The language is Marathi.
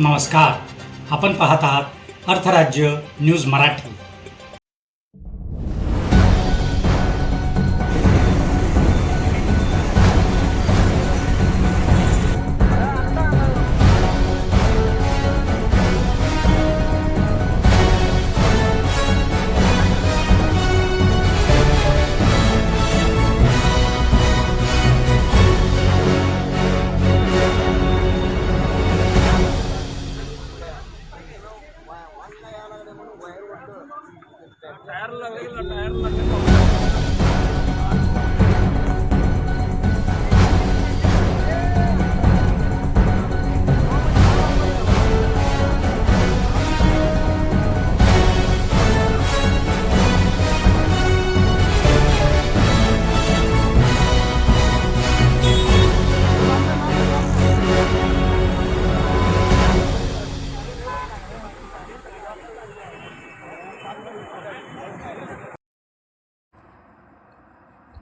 नमस्कार. आपण पाहत आहात अर्थराज्य न्यूज मराठी. టైర్ల టైర్ల